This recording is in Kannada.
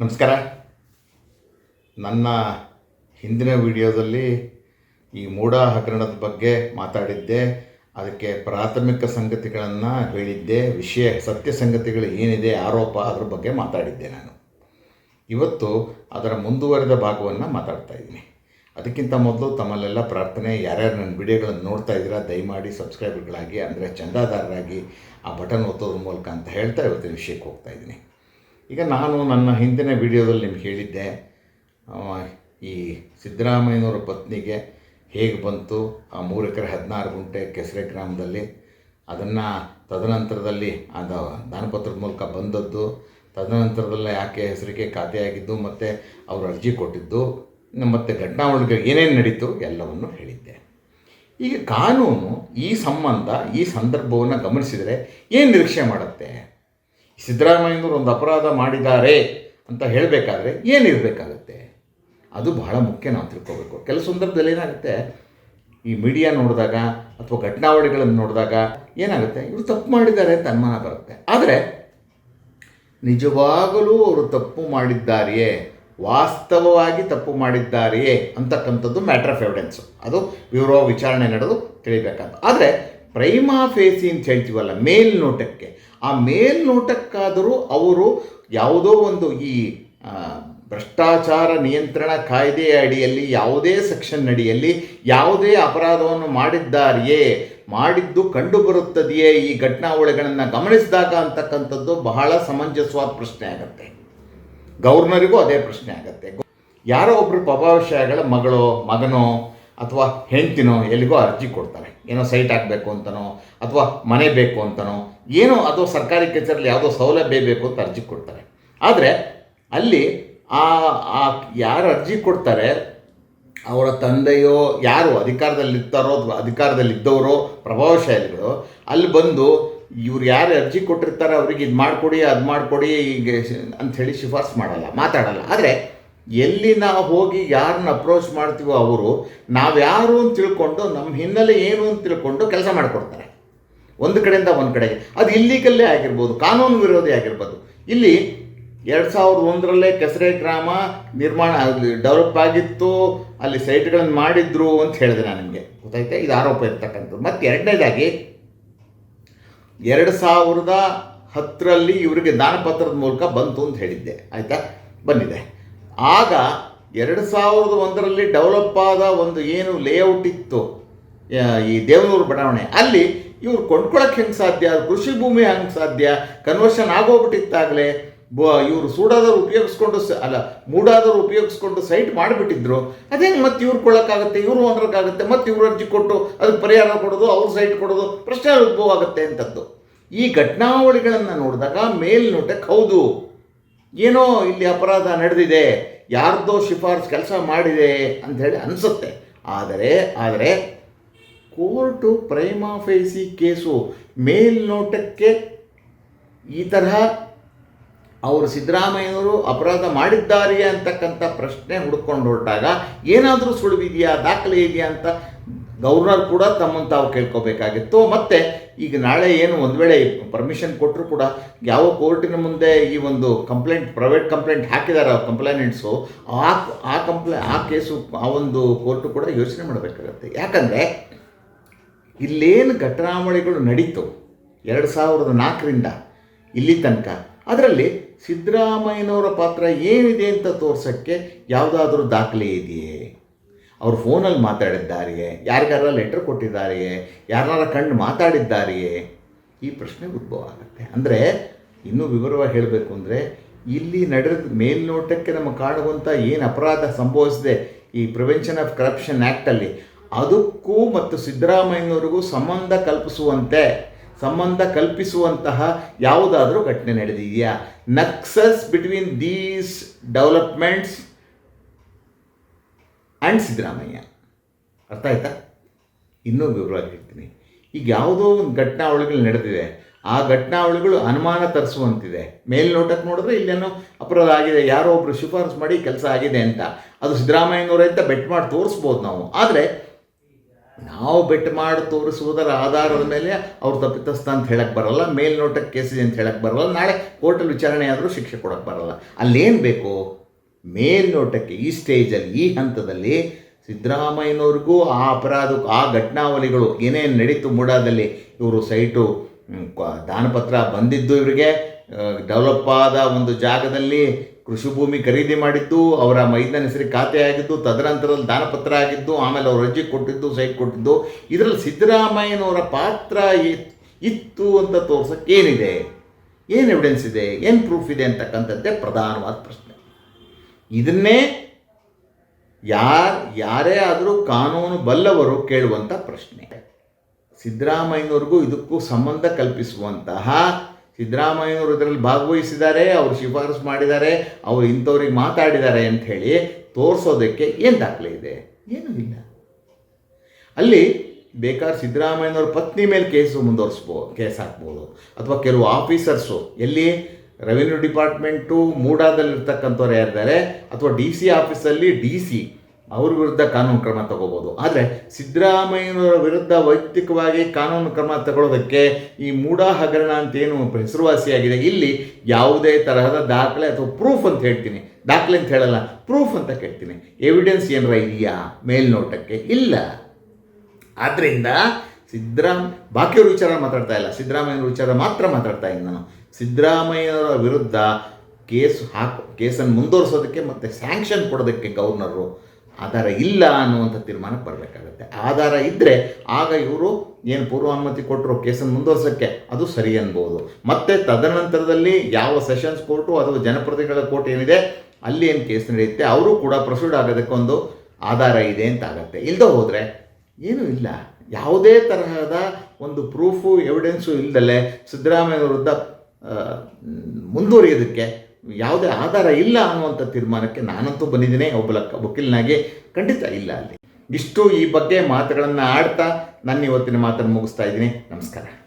ನಮಸ್ಕಾರ. ನನ್ನ ಹಿಂದಿನ ವಿಡಿಯೋದಲ್ಲಿ ಈ ಮೂಢ ಹಗರಣದ ಬಗ್ಗೆ ಮಾತಾಡಿದ್ದೆ. ಅದಕ್ಕೆ ಪ್ರಾಥಮಿಕ ಸಂಗತಿಗಳನ್ನು ಹೇಳಿದ್ದೆ. ವಿಷಯ, ಸತ್ಯ ಸಂಗತಿಗಳು ಏನಿದೆ, ಆರೋಪ ಅದ್ರ ಬಗ್ಗೆ ಮಾತಾಡಿದ್ದೆ ನಾನು. ಇವತ್ತು ಅದರ ಮುಂದುವರೆದ ಭಾಗವನ್ನು ಮಾತಾಡ್ತಾ ಇದ್ದೀನಿ. ಅದಕ್ಕಿಂತ ಮೊದಲು ತಮ್ಮಲ್ಲೆಲ್ಲ ಪ್ರಾರ್ಥನೆ, ಯಾರ್ಯಾರು ನನ್ನ ವಿಡಿಯೋಗಳನ್ನು ನೋಡ್ತಾ ಇದ್ದೀರಾ, ದಯಮಾಡಿ ಸಬ್ಸ್ಕ್ರೈಬರ್ಗಳಾಗಿ, ಅಂದರೆ ಚಂದಾದಾರರಾಗಿ ಆ ಬಟನ್ ಒತ್ತೋದ್ರ ಮೂಲಕ ಅಂತ ಹೇಳ್ತಾ ಇವತ್ತಿನ ವಿಷಯಕ್ಕೆ ಹೋಗ್ತಾ ಇದ್ದೀನಿ. ಈಗ ನಾನು ನನ್ನ ಹಿಂದಿನ ವಿಡಿಯೋದಲ್ಲಿ ನಿಮ್ಗೆ ಹೇಳಿದ್ದೆ ಈ ಸಿದ್ದರಾಮಯ್ಯನವರ ಪತ್ನಿಗೆ ಹೇಗೆ ಬಂತು, ಆ ಮೂರು ಎಕರೆ ಹದಿನಾರು ಗುಂಟೆ ಕೆಸರೆ ಗ್ರಾಮದಲ್ಲಿ, ಅದನ್ನು ತದನಂತರದಲ್ಲಿ ಅದು ದಾನಪತ್ರದ ಮೂಲಕ ಬಂದದ್ದು, ತದನಂತರದಲ್ಲೇ ಯಾಕೆ ಹೆಸರಿಗೆ ಖಾತೆಯಾಗಿದ್ದು, ಮತ್ತು ಅವರು ಅರ್ಜಿ ಕೊಟ್ಟಿದ್ದು, ಮತ್ತು ಘಟನಾವಳಿಗೆ ಏನೇನು ನಡೀತು ಎಲ್ಲವನ್ನು ಹೇಳಿದ್ದೆ. ಈಗ ಕಾನೂನು ಈ ಸಂಬಂಧ ಈ ಸಂದರ್ಭವನ್ನು ಗಮನಿಸಿದರೆ ಏನು ನಿರೀಕ್ಷೆ ಮಾಡುತ್ತೆ? ಸಿದ್ದರಾಮಯ್ಯನವರು ಒಂದು ಅಪರಾಧ ಮಾಡಿದ್ದಾರೆ ಅಂತ ಹೇಳಬೇಕಾದ್ರೆ ಏನಿರಬೇಕಾಗತ್ತೆ ಅದು ಬಹಳ ಮುಖ್ಯ ನಾವು ತಿಳ್ಕೋಬೇಕು. ಕೆಲವು ಸಂದರ್ಭದಲ್ಲಿ ಏನಾಗುತ್ತೆ? ಈ ಮೀಡಿಯಾ ನೋಡಿದಾಗ ಅಥವಾ ಘಟನಾವಳಿಗಳನ್ನು ನೋಡಿದಾಗ ಏನಾಗುತ್ತೆ? ಇವರು ತಪ್ಪು ಮಾಡಿದ್ದಾರೆ ಅಂತ ಅನುಮಾನ ಬರುತ್ತೆ. ಆದರೆ ನಿಜವಾಗಲೂ ಅವರು ತಪ್ಪು ಮಾಡಿದ್ದಾರೆಯೇ? ವಾಸ್ತವವಾಗಿ ತಪ್ಪು ಮಾಡಿದ್ದಾರೆಯೇ ಅಂತಕ್ಕಂಥದ್ದು ಮ್ಯಾಟ್ರ್ ಆಫ್ ಎವಿಡೆನ್ಸು ಅದು ವಿವರ ವಿಚಾರಣೆ ನಡೆದು ತಿಳಿಬೇಕಂತ ಆದರೆ ಪ್ರೈಮಾ ಫೇಸಿ ಅಂತ ಹೇಳ್ತೀವಲ್ಲ ಮೇಲ್ನೋಟಕ್ಕೆ ಆ ಮೇಲ್ನೋಟಕ್ಕಾದರೂ ಅವರು ಯಾವುದೋ ಒಂದು ಈ ಭ್ರಷ್ಟಾಚಾರ ನಿಯಂತ್ರಣ ಕಾಯ್ದೆಯ ಅಡಿಯಲ್ಲಿ ಯಾವುದೇ ಸೆಕ್ಷನ್ ಅಡಿಯಲ್ಲಿ ಯಾವುದೇ ಅಪರಾಧವನ್ನು ಮಾಡಿದ್ದಾರೆಯೇ, ಮಾಡಿದ್ದು ಕಂಡುಬರುತ್ತದೆಯೇ ಈ ಘಟನಾವಳಿಗಳನ್ನು ಗಮನಿಸಿದಾಗ ಅಂತಕ್ಕಂಥದ್ದು ಬಹಳ ಸಮಂಜಸವಾದ ಪ್ರಶ್ನೆ ಆಗುತ್ತೆ. ಗೌರ್ನರಿಗೂ ಅದೇ ಪ್ರಶ್ನೆ ಆಗುತ್ತೆ. ಯಾರೋ ಒಬ್ಬರು ಪ್ರಭಾವಶಾಲಿಗಳ ಮಗಳೋ, ಮಗನೋ ಅಥವಾ ಹೆಂಡ್ತಿನೋ ಎಲ್ಲಿಗೋ ಅರ್ಜಿ ಕೊಡ್ತಾರೆ. ಏನೋ ಸೈಟ್ ಹಾಕಬೇಕು ಅಂತನೋ, ಅಥವಾ ಮನೆ ಬೇಕು ಅಂತನೋ, ಏನೋ ಅಥವಾ ಸರ್ಕಾರಿ ಕಚೇರಿಯಲ್ಲಿ ಯಾವುದೋ ಸೌಲಭ್ಯ ಬೇಕು ಅಂತ ಅರ್ಜಿ ಕೊಡ್ತಾರೆ. ಆದರೆ ಅಲ್ಲಿ ಆ ಆ ಯಾರು ಅರ್ಜಿ ಕೊಡ್ತಾರೆ, ಅವರ ತಂದೆಯೋ, ಯಾರು ಅಧಿಕಾರದಲ್ಲಿರ್ತಾರೋ, ಅಥವಾ ಅಧಿಕಾರದಲ್ಲಿದ್ದವರೋ, ಪ್ರಭಾವಶಾಲಿಗಳು, ಅಲ್ಲಿ ಬಂದು ಇವ್ರು ಯಾರು ಅರ್ಜಿ ಕೊಟ್ಟಿರ್ತಾರೆ, ಅವ್ರಿಗೆ ಇದು ಮಾಡಿಕೊಡಿ, ಅದು ಮಾಡಿಕೊಡಿ, ಹೀಗೆ ಅಂಥೇಳಿ ಶಿಫಾರಸು ಮಾಡಲ್ಲ, ಮಾತಾಡಲ್ಲ. ಆದರೆ ಎಲ್ಲಿ ನಾವು ಹೋಗಿ ಯಾರನ್ನ ಅಪ್ರೋಚ್ ಮಾಡ್ತೀವೋ ಅವರು ನಾವ್ಯಾರು ಅಂತ ತಿಳ್ಕೊಂಡು ನಮ್ಮ ಹಿನ್ನೆಲೆ ಏನು ಅಂತ ತಿಳ್ಕೊಂಡು ಕೆಲಸ ಮಾಡಿಕೊಡ್ತಾರೆ. ಒಂದು ಕಡೆಯಿಂದ ಒಂದು ಕಡೆಗೆ. ಅದು ಇಲ್ಲಿಗಲ್ಲೇ ಆಗಿರ್ಬೋದು, ಕಾನೂನು ವಿರೋಧಿ ಆಗಿರ್ಬೋದು. ಇಲ್ಲಿ ಎರಡು ಸಾವಿರದ ಒಂದರಲ್ಲೇ ಕೆಸರೆ ಗ್ರಾಮ ನಿರ್ಮಾಣ ಡೆವಲಪ್ ಆಗಿತ್ತು, ಅಲ್ಲಿ ಸೈಟ್ಗಳನ್ನು ಮಾಡಿದ್ರು ಅಂತ ಹೇಳಿದೆ ನಾನು ನಿಮಗೆ. ಗೊತ್ತಾಯ್ತಾ? ಇದು ಆರೋಪ ಇರ್ತಕ್ಕಂಥದ್ದು. ಮತ್ತು ಎರಡನೇದಾಗಿ, ಎರಡು ಸಾವಿರದ ಹತ್ತರಲ್ಲಿ ಇವರಿಗೆ ದಾನಪತ್ರದ ಮೂಲಕ ಬಂತು ಅಂತ ಹೇಳಿದ್ದೆ. ಆಯಿತಾ? ಬಂದಿದೆ. ಆಗ ಎರಡು ಸಾವಿರದ ಒಂದರಲ್ಲಿ ಡೆವಲಪ್ ಆದ ಒಂದು ಏನು ಲೇಔಟ್ ಇತ್ತು ಈ ದೇವನೂರು ಬಡಾವಣೆ, ಅಲ್ಲಿ ಇವ್ರು ಕೊಂಡ್ಕೊಳಕ್ಕೆ ಹೆಂಗೆ ಸಾಧ್ಯ, ಕೃಷಿ ಭೂಮಿ ಹೆಂಗೆ ಸಾಧ್ಯ ಕನ್ವರ್ಷನ್ ಆಗೋಗ್ಬಿಟ್ಟಿತ್ತಾಗಲೇ, ಬ, ಇವರು ಸೂಡಾದವ್ರು ಉಪಯೋಗಿಸ್ಕೊಂಡು ಸ, ಅಲ್ಲ, ಮೂಡಾದವ್ರು ಉಪಯೋಗಿಸ್ಕೊಂಡು ಸೈಟ್ ಮಾಡಿಬಿಟ್ಟಿದ್ರು ಅದೇ ಮತ್ತೆ ಇವ್ರು ಕೊಡೋಕ್ಕಾಗುತ್ತೆ ಇವರು ಓನರ್ಗಾಗುತ್ತೆ ಮತ್ತು ಇವ್ರು ಅರ್ಜಿ ಕೊಟ್ಟು ಅದಕ್ಕೆ ಪರಿಹಾರ ಕೊಡೋದು, ಅವ್ರ ಸೈಟ್ ಕೊಡೋದು, ಪ್ರಶ್ನೆ ಉದ್ಭವ ಆಗುತ್ತೆ ಅಂತದ್ದು. ಈ ಘಟನಾವಳಿಗಳನ್ನು ನೋಡಿದಾಗ ಮೇಲ್ನೋಟಕ್ಕೆ ಹೌದು. ಏನೋ ಇಲ್ಲಿ ಅಪರಾಧ ನಡೆದಿದೆ, ಯಾರ್ದೋ ಶಿಫಾರಸು ಕೆಲಸ ಮಾಡಿದೆ ಹೇಳಿ ಅನಿಸುತ್ತೆ. ಆದರೆ ಆದರೆ ಕೋರ್ಟು ಪ್ರೈಮಾಫೇಸಿ ಕೇಸು ಮೇಲ್ನೋಟಕ್ಕೆ ಈ ತರಹ ಅವರು ಸಿದ್ದರಾಮಯ್ಯನವರು ಅಪರಾಧ ಮಾಡಿದ್ದಾರೆಯೇ ಅಂತಕ್ಕಂಥ ಪ್ರಶ್ನೆ ಹುಡ್ಕೊಂಡು ಹೊರಟಾಗ ಏನಾದರೂ ಸುಳಿವಿದೆಯಾ ದಾಖಲೆ ಇದೆಯಾ ಅಂತ ಗವರ್ನರ್ ಕೂಡ ತಮ್ಮನ್ನು ತಾವು ಕೇಳ್ಕೋಬೇಕಾಗಿತ್ತು. ಮತ್ತು ಈಗ ನಾಳೆ ಏನು ಒಂದು ವೇಳೆ ಪರ್ಮಿಷನ್ ಕೊಟ್ಟರು ಕೂಡ ಯಾವ ಕೋರ್ಟಿನ ಮುಂದೆ ಈ ಒಂದು ಕಂಪ್ಲೇಂಟ್ ಪ್ರೈವೇಟ್ ಕಂಪ್ಲೇಂಟ್ ಹಾಕಿದ್ದಾರೆ ಕಂಪ್ಲೇನೆಂಟ್ಸು ಆ ಆ ಕಂಪ್ಲೇ ಆ ಕೇಸು, ಆ ಒಂದು ಕೋರ್ಟು ಕೂಡ ಯೋಚನೆ ಮಾಡಬೇಕಾಗತ್ತೆ. ಯಾಕಂದರೆ ಇಲ್ಲೇನು ಘಟನಾವಳಿಗಳು ನಡೀತು ಎರಡು ಸಾವಿರದ ನಾಲ್ಕರಿಂದ ಇಲ್ಲಿ ತನಕ, ಅದರಲ್ಲಿ ಸಿದ್ದರಾಮಯ್ಯನವರ ಪಾತ್ರ ಏನಿದೆ ಅಂತ ತೋರ್ಸೋಕ್ಕೆ ಯಾವುದಾದ್ರೂ ದಾಖಲೆ ಇದೆಯೇ? ಅವ್ರು ಫೋನಲ್ಲಿ ಮಾತಾಡಿದ್ದಾರೆಯೇ? ಯಾರಿಗಾರ ಲೆಟ್ರ್ ಕೊಟ್ಟಿದ್ದಾರೆಯೇ? ಯಾರನ್ನಾರ ಕಂಡು ಮಾತಾಡಿದ್ದಾರೆಯೇ? ಈ ಪ್ರಶ್ನೆ ಉದ್ಭವ ಆಗುತ್ತೆ. ಅಂದರೆ ಇನ್ನೂ ವಿವರವಾಗಿ ಹೇಳಬೇಕು ಅಂದರೆ ಇಲ್ಲಿ ನಡೆದ ಮೇಲ್ನೋಟಕ್ಕೆ ನಮ್ಮ ಕಾಣುವಂಥ ಏನು ಅಪರಾಧ ಸಂಭವಿಸಿದೆ ಈ ಪ್ರಿವೆನ್ಷನ್ ಆಫ್ ಕರಪ್ಷನ್ ಆ್ಯಕ್ಟಲ್ಲಿ ಅದಕ್ಕೂ ಮತ್ತು ಸಿದ್ದರಾಮಯ್ಯನವರಿಗೂ ಸಂಬಂಧ ಕಲ್ಪಿಸುವಂತೆ, ಸಂಬಂಧ ಕಲ್ಪಿಸುವಂತಹ ಯಾವುದಾದ್ರೂ ಘಟನೆ ನಡೆದಿದೆಯಾ? Nexus between these developments and Siddaramaiah ಅರ್ಥ ಆಯ್ತಾ? ಇನ್ನೂ ವಿವರವಾಗಿ ಹೇಳ್ತೀನಿ. ಈಗ ಯಾವುದೋ ಒಂದು ಘಟನಾವಳಿಗಳು ನಡೆದಿದೆ. ಆ ಘಟನಾವಳಿಗಳು ಅನುಮಾನ ತರಿಸುವಂತಿದೆ. ಮೇಲ್ನೋಟಕ್ಕೆ ನೋಡಿದ್ರೆ ಇಲ್ಲೇನೋ ಅಪರಾಧ ಆಗಿದೆ. ಯಾರೋ ಒಬ್ಬರು ಶಿಫಾರಸು ಮಾಡಿ ಕೆಲಸ ಆಗಿದೆ ಅಂತ. ಅದು ಸಿದ್ದರಾಮಯ್ಯನವರೇ ಅಂತ ಬೆಟ್ ಮಾಡಿ ತೋರಿಸ್ಬೋದು ನಾವು. ಆದರೆ ನಾವು ಬೆಟ್ ಮಾಡಿ ತೋರಿಸುವುದರ ಆಧಾರದ ಮೇಲೆ ಅವ್ರು ತಪ್ಪಿತಸ್ಥ ಅಂತ ಹೇಳಕ್ಕೆ ಬರಲ್ಲ. ಮೇಲ್ನೋಟಕ್ಕೆ ಕೇಸಿದೆ ಅಂತ ಹೇಳಕ್ಕೆ ಬರಲ್ಲ. ನಾಳೆ ಕೋರ್ಟಲ್ಲಿ ವಿಚಾರಣೆ ಆದರೂ ಶಿಕ್ಷೆ ಕೊಡಕ್ಕೆ ಬರಲ್ಲ. ಅಲ್ಲೇನು ಬೇಕು? ಮೇಲ್ನೋಟಕ್ಕೆ ಈ ಸ್ಟೇಜಲ್ಲಿ, ಈ ಹಂತದಲ್ಲಿ ಸಿದ್ದರಾಮಯ್ಯನವ್ರಿಗೂ ಆ ಅಪರಾಧ, ಆ ಘಟನಾವಳಿಗಳು ಏನೇನು ನಡೀತು ಮೂಡಾದಲ್ಲಿ ಇವರು ಸೈಟು ದಾನಪತ್ರ ಬಂದಿದ್ದು ಇವರಿಗೆ ಡೆವಲಪ್ ಆದ ಒಂದು ಜಾಗದಲ್ಲಿ ಕೃಷಿ ಭೂಮಿ ಖರೀದಿ ಮಾಡಿದ್ದು, ಅವರ ಮೈದಾನ ಹೆಸರಿ ಖಾತೆ ಆಗಿದ್ದು, ತದನಂತರದಲ್ಲಿ ದಾನಪತ್ರ ಆಗಿದ್ದು, ಆಮೇಲೆ ಅವರು ರಜೆ ಕೊಟ್ಟಿದ್ದು ಸೈಟ್ ಕೊಟ್ಟಿದ್ದು. ಇದರಲ್ಲಿ ಸಿದ್ದರಾಮಯ್ಯನವರ ಪಾತ್ರ ಇತ್ತು ಅಂತ ತೋರ್ಸೋಕ್ಕೇನಿದೆ ಏನು ಎವಿಡೆನ್ಸ್ ಇದೆ? ಏನು ಪ್ರೂಫ್ ಇದೆ ಅಂತಕ್ಕಂಥದ್ದೇ ಪ್ರಧಾನವಾದ ಪ್ರಶ್ನೆ. ಇದನ್ನೇ ಯಾರು, ಯಾರೇ ಆದರೂ ಕಾನೂನು ಬಲ್ಲವರು ಕೇಳುವಂಥ ಪ್ರಶ್ನೆ. ಸಿದ್ದರಾಮಯ್ಯನವ್ರಿಗೂ ಇದಕ್ಕೂ ಸಂಬಂಧ ಕಲ್ಪಿಸುವಂತಹ ಸಿದ್ದರಾಮಯ್ಯನವರು ಇದರಲ್ಲಿ ಭಾಗವಹಿಸಿದ್ದಾರೆ ಅವರು ಶಿಫಾರಸು ಮಾಡಿದ್ದಾರೆ ಅವರು ಇಂಥವ್ರಿಗೆ ಮಾತಾಡಿದ್ದಾರೆ ಅಂತ ಹೇಳಿ ತೋರಿಸೋದಕ್ಕೆ ಏನು ದಾಖಲೆ ಇದೆ? ಏನೂ ಇಲ್ಲ. ಅಲ್ಲಿ ಬೇಕಾದ್ರೆ ಸಿದ್ದರಾಮಯ್ಯನವ್ರ ಪತ್ನಿ ಮೇಲೆ ಕೇಸು ಮುಂದುವರಿಸ್ಬೋ, ಕೇಸ್ ಹಾಕ್ಬೋದು. ಅಥವಾ ಕೆಲವು ಆಫೀಸರ್ಸು ಎಲ್ಲಿ? ರೆವಿನ್ಯೂ ಡಿಪಾರ್ಟ್ಮೆಂಟು ಮೂಡಾದಲ್ಲಿರ್ತಕ್ಕಂಥವ್ರು ಯಾರಿದ್ದಾರೆ? ಅಥವಾ ಡಿ ಸಿ ಆಫೀಸಲ್ಲಿ ಡಿ ಸಿ, ಅವ್ರ ವಿರುದ್ಧ ಕಾನೂನು ಕ್ರಮ ತಗೋಬೋದು. ಆದರೆ ಸಿದ್ದರಾಮಯ್ಯನವರ ವಿರುದ್ಧ ವೈಯಕ್ತಿಕವಾಗಿ ಕಾನೂನು ಕ್ರಮ ತಗೊಳ್ಳೋದಕ್ಕೆ ಈ ಮೂಡಾ ಹಗರಣ ಅಂತ ಏನು ಹೆಸರುವಾಸಿಯಾಗಿದೆ? ಇಲ್ಲಿ ಯಾವುದೇ ತರಹದ ದಾಖಲೆ ಅಥವಾ ಪ್ರೂಫ್ ಅಂತ ಹೇಳ್ತೀನಿ. ದಾಖಲೆ ಅಂತ ಹೇಳಲ್ಲ ಪ್ರೂಫ್ ಅಂತ ಕೇಳ್ತೀನಿ. ಎವಿಡೆನ್ಸ್ ಏನರ ಇದೆಯಾ? ಮೇಲ್ನೋಟಕ್ಕೆ? ಇಲ್ಲ. ಆದ್ದರಿಂದ ಸಿದ್ದರಾಮ್, ಬಾಕಿಯವ್ರ ವಿಚಾರ ಮಾತಾಡ್ತಾ ಇಲ್ಲ. ಸಿದ್ದರಾಮಯ್ಯನವ್ರ ವಿಚಾರ ಮಾತ್ರ ಮಾತಾಡ್ತಾ ಇದ್ದೀನಿ ನಾನು. ಸಿದ್ದರಾಮಯ್ಯನವರ ವಿರುದ್ಧ ಕೇಸ್ ಹಾಕೋ, ಕೇಸನ್ನು ಮುಂದುವರಿಸೋದಕ್ಕೆ ಮತ್ತು ಸ್ಯಾಂಕ್ಷನ್ ಕೊಡೋದಕ್ಕೆ ಗವರ್ನರು ಆಧಾರ ಇಲ್ಲ ಅನ್ನುವಂಥ ತೀರ್ಮಾನ ಬರಬೇಕಾಗತ್ತೆ. ಆಧಾರ ಇದ್ದರೆ ಆಗ ಇವರು ಏನು ಪೂರ್ವಾನುಮತಿ ಕೊಟ್ಟರು ಕೇಸನ್ನು ಮುಂದುವರ್ಸೋಕ್ಕೆ, ಅದು ಸರಿ ಅನ್ಬೋದು. ಮತ್ತು ತದನಂತರದಲ್ಲಿ ಯಾವ ಸೆಷನ್ಸ್ ಕೋರ್ಟು ಅಥವಾ ಜನಪ್ರತಿನಿಧಿಗಳ ಕೋರ್ಟ್ ಏನಿದೆ, ಅಲ್ಲಿ ಏನು ಕೇಸ್ ನಡೆಯುತ್ತೆ, ಅವರು ಕೂಡ ಪ್ರೊಸೀಡ್ ಆಗೋದಕ್ಕೊಂದು ಆಧಾರ ಇದೆ ಅಂತ ಆಗತ್ತೆ. ಇಲ್ಲದೆ ಹೋದರೆ ಏನೂ ಇಲ್ಲ. ಯಾವುದೇ ತರಹದ ಒಂದು ಪ್ರೂಫು ಎವಿಡೆನ್ಸು ಇಲ್ಲದಲ್ಲೇ ಸಿದ್ದರಾಮಯ್ಯ ವಿರುದ್ಧ ಮುಂದುವರಿಯೋದಕ್ಕೆ ಯಾವುದೇ ಆಧಾರ ಇಲ್ಲ ಅನ್ನುವಂಥ ತೀರ್ಮಾನಕ್ಕೆ ನಾನಂತೂ ಬಂದಿದ್ದೀನಿ. ಒಬ್ಬ ವಕೀಲನಾಗಿ ಖಂಡಿತ ಇಲ್ಲ ಅಲ್ಲಿ. ಇಷ್ಟು ಈ ಬಗ್ಗೆ ಮಾತುಗಳನ್ನು ಆಡ್ತಾ ನಾನು ಇವತ್ತಿನ ಮಾತನ್ನು ಮುಗಿಸ್ತಾ ಇದ್ದೀನಿ. ನಮಸ್ಕಾರ.